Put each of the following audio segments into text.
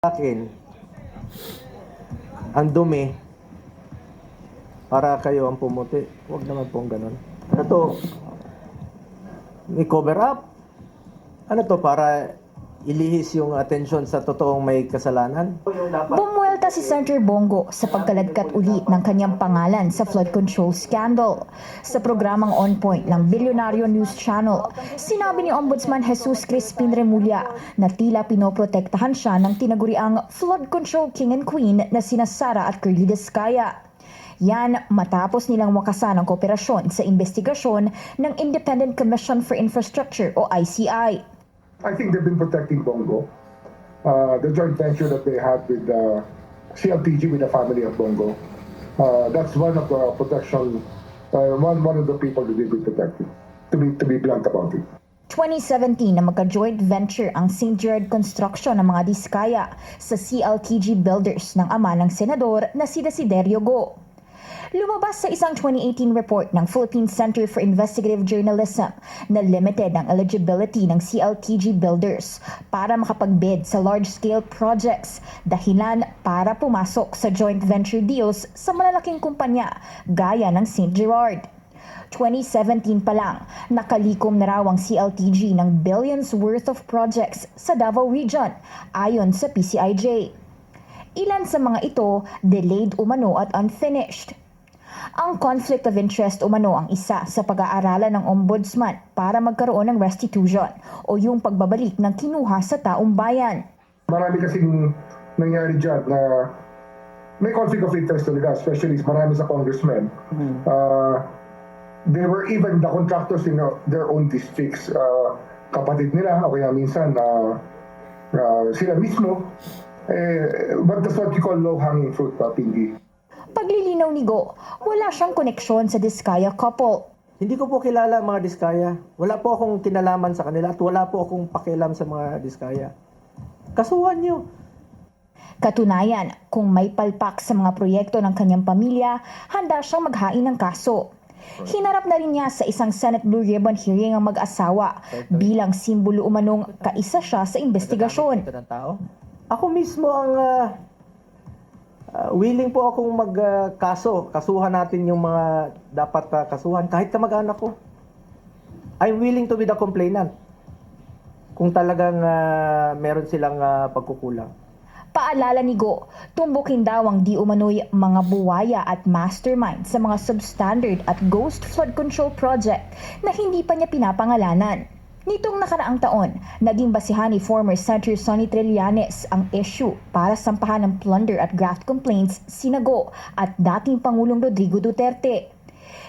akin, ang dumi, para kayo ang pumuti. Huwag naman pong ganun. Ano to? May cover up? Ano to? Para ilihis yung atensyon sa totoong may kasalanan? Yung dapat Bumuelta si Senator Bongo sa pagkaladkat ulit ng kanyang pangalan sa flood control scandal. Sa programang On Point ng Bilyonaryo News Channel, sinabi ni Ombudsman Jesus Crispin Remulla na tila pinoprotektahan siya ng tinaguriang flood control king and queen na sina Sara at Curly Descaya. Yan matapos nilang wakasan ang kooperasyon sa investigasyon ng Independent Commission for Infrastructure o ICI. I think they've been protecting Bongo. Uh, the joint venture that they had with uh, CLTG with the family of Bongo. Uh, that's one of the protection, uh, one, one of the people that they've been protecting, to be, to be blunt about it. 2017 na magka-joint venture ang St. Gerard Construction ng mga diskaya sa CLTG Builders ng ama ng senador na si Desiderio Go. Lumabas sa isang 2018 report ng Philippine Center for Investigative Journalism na limited ang eligibility ng CLTG builders para makapag-bid sa large-scale projects dahilan para pumasok sa joint venture deals sa malalaking kumpanya gaya ng St. Gerard. 2017 pa lang, nakalikom na raw ang CLTG ng billions worth of projects sa Davao Region ayon sa PCIJ. Ilan sa mga ito delayed umano at unfinished. Ang conflict of interest umano ang isa sa pag-aaralan ng ombudsman para magkaroon ng restitution o yung pagbabalik ng kinuha sa taong bayan. Marami kasing nangyari dyan na may conflict of interest talaga, especially marami sa congressmen. Uh, they were even the contractors in their own districts. Uh, kapatid nila, o kaya minsan uh, uh, sila mismo. Eh, but that's what you call low-hanging fruit, pa, Pinky. Paglilinaw ni Go, wala siyang koneksyon sa Diskaya couple. Hindi ko po kilala ang mga diskaya. Wala po akong kinalaman sa kanila at wala po akong pakialam sa mga diskaya. Kasuhan nyo. Katunayan, kung may palpak sa mga proyekto ng kanyang pamilya, handa siyang maghain ng kaso. Hinarap na rin niya sa isang Senate Blue Ribbon hearing ang mag-asawa bilang simbolo umanong kaisa siya sa investigasyon. Ako mismo ang ah, ah, willing po akong magkaso. kasuhan natin yung mga dapat ah, kasuhan kahit kamag-anak ko. I'm willing to be the complainant. Kung talagang ah, meron silang ah, pagkukulang. Paalala ni Go, tumbukin daw ang di umano'y mga buwaya at mastermind sa mga substandard at ghost flood control project na hindi pa niya pinapangalanan. Nitong nakaraang taon, naging basihan ni former Senator Sonny Trillanes ang issue para sampahan ng plunder at graft complaints sina Go at dating Pangulong Rodrigo Duterte.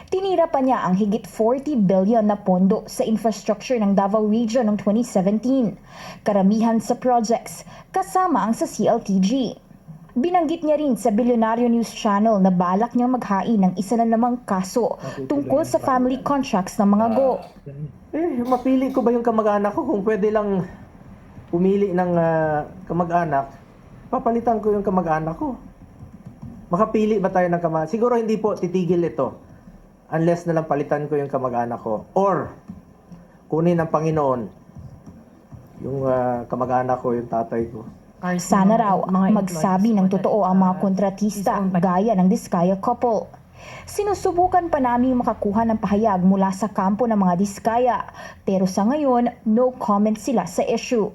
Tinira pa niya ang higit 40 billion na pondo sa infrastructure ng Davao Region noong 2017. Karamihan sa projects kasama ang sa CLTG. Binanggit niya rin sa Bilyonaryo News Channel na balak niyang maghain ng isa na namang kaso tungkol sa family contracts ng mga go. Eh, mapili ko ba yung kamag-anak ko? Kung pwede lang pumili ng ah, kamag-anak, papalitan ko yung kamag-anak ko. Makapili ba tayo ng kamag Siguro hindi po titigil ito unless na lang palitan ko yung kamag-anak ko. Or, kunin ng Panginoon yung ah, kamag-anak ko, yung tatay ko. Sana raw magsabi ng totoo ang mga kontratista gaya ng Diskaya couple. Sinusubukan pa namin makakuha ng pahayag mula sa kampo ng mga Diskaya pero sa ngayon no comment sila sa issue.